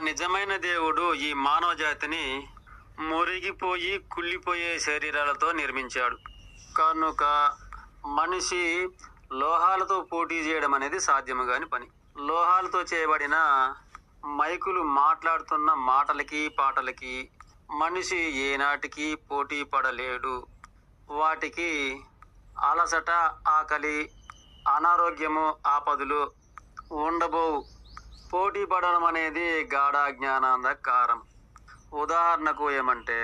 నిజమైన దేవుడు ఈ మానవ జాతిని మురిగిపోయి కుళ్ళిపోయే శరీరాలతో నిర్మించాడు. కనుక మనిషి లోహాలతో పోటీ చేయడం అనేది సాధ్యము కాని పని. లోహాలతో చేయబడిన మైకులు మాట్లాడుతున్న మాటలకి పాటలకి మనిషి ఏనాటికి పోటీ పడలేడు. వాటికి అలసట ఆకలి అనారోగ్యము ఆపదలు ఉండబోవు. పోటీ పడడం అనేది గాఢ జ్ఞానాంధ కారం ఉదాహరణకు ఏమంటే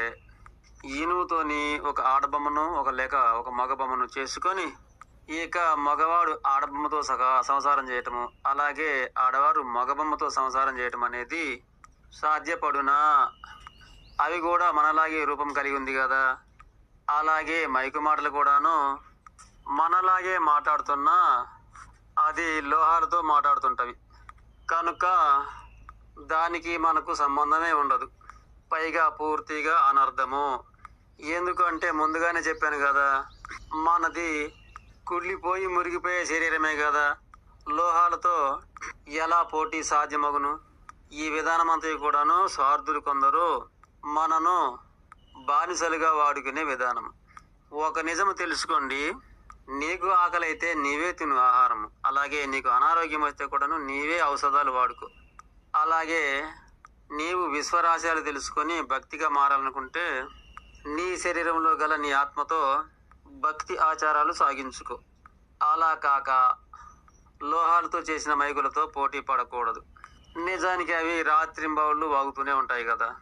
ఈనుతోని ఒక ఆడబొమ్మను ఒక లేక ఒక మగబొమ్మను చేసుకొని ఇక మగవాడు ఆడబొమ్మతో సహా సంసారం చేయటము అలాగే ఆడవారు మగబొమ్మతో సంసారం చేయటం అనేది సాధ్యపడునా? అవి కూడా మనలాగే రూపం కలిగి ఉంది కదా? అలాగే మైకు మాటలు కూడాను మనలాగే మాట్లాడుతున్నా అది లోహాలతో మాట్లాడుతుంటవి. కనుక దానికి మనకు సంబంధమే ఉండదు. పైగా పూర్తిగా అనర్థము. ఎందుకంటే ముందుగానే చెప్పాను కదా మనది కుళ్ళిపోయి మురిగిపోయే శరీరమే కదా. లోహాలతో ఎలా పోటీ సాధ్యమగును? ఈ విధానమంతా కూడాను స్వార్థులు కొందరు మనను బానిసలుగా వాడుకునే విధానం. ఒక నిజము తెలుసుకోండి. నీకు ఆకలి అయితే నీవే తిను ఆహారం అలాగే నీకు అనారోగ్యం వస్తే కూడాను నీవే ఔషధాలు వాడుకో. అలాగే నీవు విశ్వరాశయాలు తెలుసుకొని భక్తిగా మారాలనుకుంటే నీ శరీరంలో గల నీ ఆత్మతో భక్తి ఆచారాలు సాగించుకో. అలా కాక లోహాలతో చేసిన మైకులతో పోటీ పడకూడదు. నిజానికి అవి రాత్రింబవుళ్ళు వాగుతూనే ఉంటాయి కదా.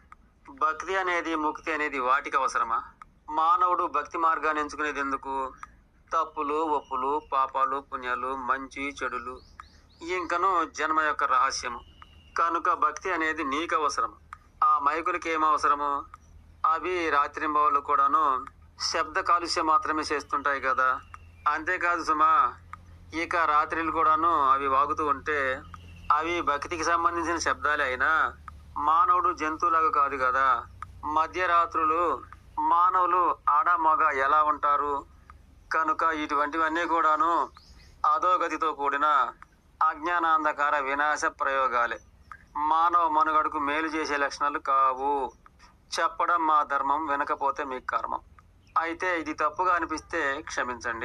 భక్తి అనేది ముక్తి అనేది వాటికి అవసరమా? మానవుడు భక్తి మార్గాన్ని ఎంచుకునేది ఎందుకు? తప్పులు ఒప్పులు పాపాలు పుణ్యాలు మంచి చెడులు. ఇంకను జన్మ యొక్క రహస్యము. కనుక భక్తి అనేది నీకు అవసరం ఆ మైకులకి ఏం అవసరము? అవి రాత్రింబవళ్ళు కూడాను శబ్ద కాలుష్యం మాత్రమే చేస్తుంటాయి కదా. అంతేకాదు సుమా ఇక రాత్రిలు కూడాను అవి వాగుతూ ఉంటే అవి భక్తికి సంబంధించిన శబ్దాలే అయినా మానవుడు జంతువులాగా కాదు కదా. మధ్యరాత్రులు మానవులు ఆడ మగ ఎలా ఉంటారు? కనుక ఇటువంటివన్నీ కూడాను అధోగతితో కూడిన అజ్ఞానాంధకార వినాశ ప్రయోగాలే. మానవ మనుగడకు మేలు చేసే లక్షణాలు కావు. చెప్పడం మా ధర్మం వినకపోతే మీ కర్మం. అయితే ఇది తప్పుగా అనిపిస్తే క్షమించండి.